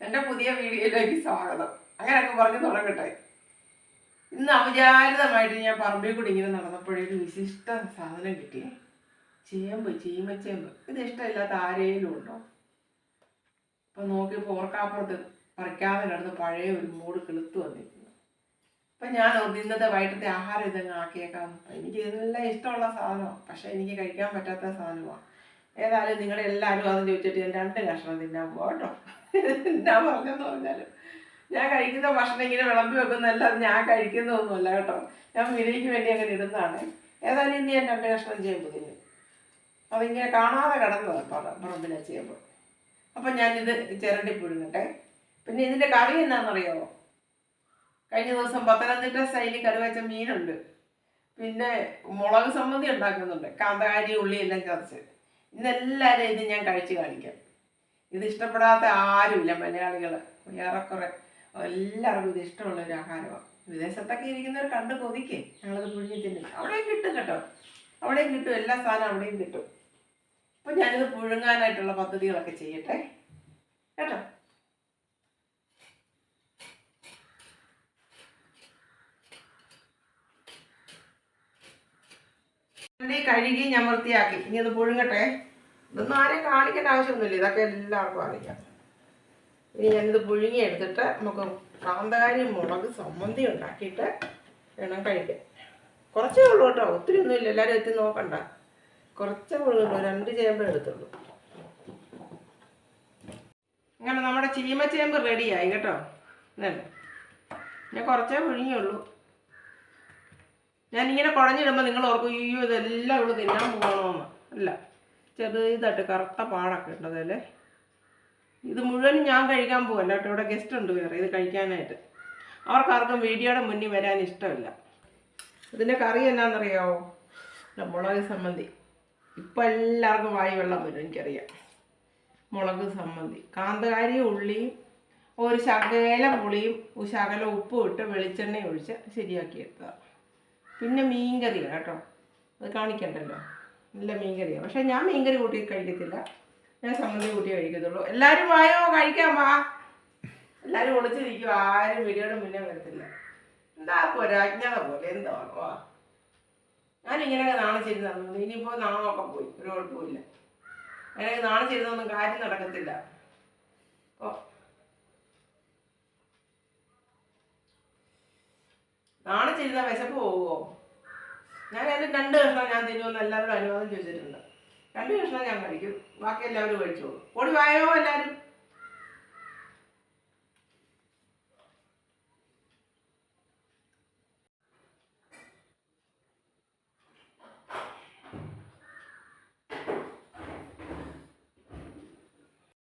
എന്റെ പുതിയ വീഡിയോയിലേക്ക് സ്വാഗതം. അങ്ങനെയൊക്കെ പറഞ്ഞ് തുടങ്ങട്ടെ. ഇന്ന് അവിചാരിതമായിട്ട് ഞാൻ പറമ്പിൽ കൂടി ഇങ്ങനെ നടന്നപ്പോഴൊരു വിശിഷ്ട സാധനം കിട്ടിയേ ചേമ്പ് ചീമച്ചേമ്പ്. ഇത് ഇഷ്ടമില്ലാത്ത ആരേലും ഉണ്ടോ? അപ്പം നോക്കിയപ്പോൾ ഓർക്കാപ്പുറത്ത് പറിക്കാതെ കിടന്ന് പഴയ ഒരു മൂട് കിളുത്ത് വന്നിരിക്കുന്നു. അപ്പം ഞാൻ ഇന്നത്തെ വൈകിട്ടത്തെ ആഹാരം ഇതങ്ങ് ആക്കിയേക്കാം. എനിക്ക് ഇതെല്ലാം ഇഷ്ടമുള്ള സാധനമാണ് പക്ഷേ എനിക്ക് കഴിക്കാൻ പറ്റാത്ത സാധനമാണ് ഏതായാലും നിങ്ങളെല്ലാവരും അത് ചോദിച്ചിട്ട് ഞാൻ രണ്ട് കഷ്ണം തിന്നാൻ പോകട്ടോ. ഞാൻ പറഞ്ഞെന്ന് പറഞ്ഞാലും. ഞാൻ കഴിക്കുന്ന ഭക്ഷണം ഇങ്ങനെ വിളമ്പി വെക്കുന്നതല്ല അത് ഞാൻ കഴിക്കുന്നതൊന്നുമല്ല കേട്ടോ. ഞാൻ മിനിക്ക് വേണ്ടി അങ്ങനെ ഇടുന്നതാണ്. ഏതായാലും ഇനി എന്നെ അന്വേഷണം ചെയ്യുമ്പോൾ അതിങ്ങനെ കാണാതെ കിടന്നത് പറ പറമ്പിലെ ചെയ്യുമ്പോൾ അപ്പം ഞാനിത് ചിരണ്ടി പുഴുങ്ങട്ടെ. പിന്നെ ഇതിന്റെ കറി എന്താണെന്നറിയോ കഴിഞ്ഞ ദിവസം പത്തനംതിട്ട സ്റ്റൈലിൽ കറി വെച്ച മീനുണ്ട്. പിന്നെ മുളക് സംബന്ധി ഉണ്ടാക്കുന്നുണ്ട്. കാന്താരി ഉള്ളി എല്ലാം ചതച്ച്. ഇന്നെല്ലാവരും ഇത് ഞാൻ കഴിച്ച് കാണിക്കാം. ഇത് ഇഷ്ടപ്പെടാത്ത ആരുമില്ല മലയാളികൾ ഏറെക്കുറെ എല്ലാവർക്കും ഇത് ഇഷ്ടമുള്ള ഒരു ആഹാരമാണ്. വിദേശത്തൊക്കെ ഇരിക്കുന്നവർ കണ്ട് കൊതിക്കേ. ഞങ്ങളത് പുഴുങ്ങി തിന്നും. അവിടെയും കിട്ടും കേട്ടോ. അവിടെയും കിട്ടും. എല്ലാ സാധനവും അവിടെയും കിട്ടും. അപ്പം ഞാനിത് പുഴുങ്ങാനായിട്ടുള്ള പദ്ധതികളൊക്കെ ചെയ്യട്ടെ. കേട്ടോ? കഴുകി ഞാൻ വൃത്തിയാക്കി. ഇനി അത് പുഴുങ്ങട്ടെ. ഇതൊന്നും ആരെയും കാണിക്കേണ്ട ആവശ്യമൊന്നുമില്ല. ഇതൊക്കെ എല്ലാവർക്കും അറിയാം. ഇനി ഞാനിത് പുഴുങ്ങി എടുത്തിട്ട് നമുക്ക് കാന്തകാരി മുളക് സമ്മന്തി ഉണ്ടാക്കിയിട്ട് വേണം കഴിക്കാൻ. കുറച്ചേ ഉള്ളൂ കേട്ടോ. ഒത്തിരി ഒന്നുമില്ല എല്ലാവരും എത്തി നോക്കണ്ട. കുറച്ചേ ഉള്ളൂ. രണ്ട് ചേമ്പ് എടുത്തുള്ളൂ. അങ്ങനെ നമ്മുടെ ചീമച്ചേമ്പ് റെഡിയായി കേട്ടോ. ഇതല്ലേ ഞാൻ കുറച്ചേ പുഴുങ്ങിയുള്ളൂ. ഞാനിങ്ങനെ കുഴഞ്ഞിടുമ്പോൾ നിങ്ങൾ ഓർക്കും അയ്യോ ഇതെല്ലാം ഇവിടെ തിന്നാൻ പോകണമെന്ന് അല്ല. ചെറുതായിട്ട് കറുത്ത പാടൊക്കെ ഉണ്ട് അതല്ലേ ഇത് മുഴുവൻ ഞാൻ കഴിക്കാൻ പോകല്ല കേട്ടോ. ഇവിടെ ഗസ്റ്റ് ഉണ്ട് വേറെ ഇത് കഴിക്കാനായിട്ട്. അവർക്കാർക്കും വീഡിയോയുടെ മുന്നിൽ വരാൻ ഇഷ്ടമില്ല. ഇതിന്റെ കറി എന്നാണെന്നറിയാവോ മുളക് സമ്മന്തി. ഇപ്പം എല്ലാവർക്കും വായി വെള്ളം വരും എനിക്കറിയാം. മുളക് സമ്മന്തി. കാന്താരി ഉള്ളിയും ഒരു ശകലം പുളിയും ഒരു ശകലം ഉപ്പും ഇട്ട് വെളിച്ചെണ്ണ ഒഴിച്ച് ശരിയാക്കി എടുത്തതാണ്. പിന്നെ മീൻ കറി കേട്ടോ. അത് കാണിക്കണ്ടല്ലോ. നല്ല മീൻകറിയാണ് പക്ഷെ ഞാൻ മീൻകറി കൂട്ടി കഴിക്കത്തില്ല. ഞാൻ സമ്മതി കൂട്ടി കഴിക്കത്തുള്ളൂ. എല്ലാവരും വായോ? കഴിക്കാൻ വാ. എല്ലാവരും ഒളിച്ചിരിക്കും ആരും വീഡിയോയുടെ മുന്നേ വരത്തില്ല. എന്താ ഒരാജ്ഞത പോലെ? എന്താ വാ ഞാനിങ്ങനെ നാണിച്ചിരുന്നു ഇനിയിപ്പോൾ നാണമൊക്കെ പോയി. ഒരു കുഴപ്പമില്ല അങ്ങനെ നാണിച്ചിരുന്നൊന്നും കാര്യം നടക്കത്തില്ല. ഓ. നാണിച്ചിരുന്ന വിശപ്പ് പോവുമോ ഞാൻ അതിൽ രണ്ട് കഷ്ണം ഞാൻ തിന്നുമെന്ന് എല്ലാവരും അനുവാദം ചോദിച്ചിട്ടുണ്ട്. രണ്ട് കഷ്ണം ഞാൻ കഴിക്കും. ബാക്കി എല്ലാവരും കഴിച്ചോളൂ. ഓടി വായോ എല്ലാവരും?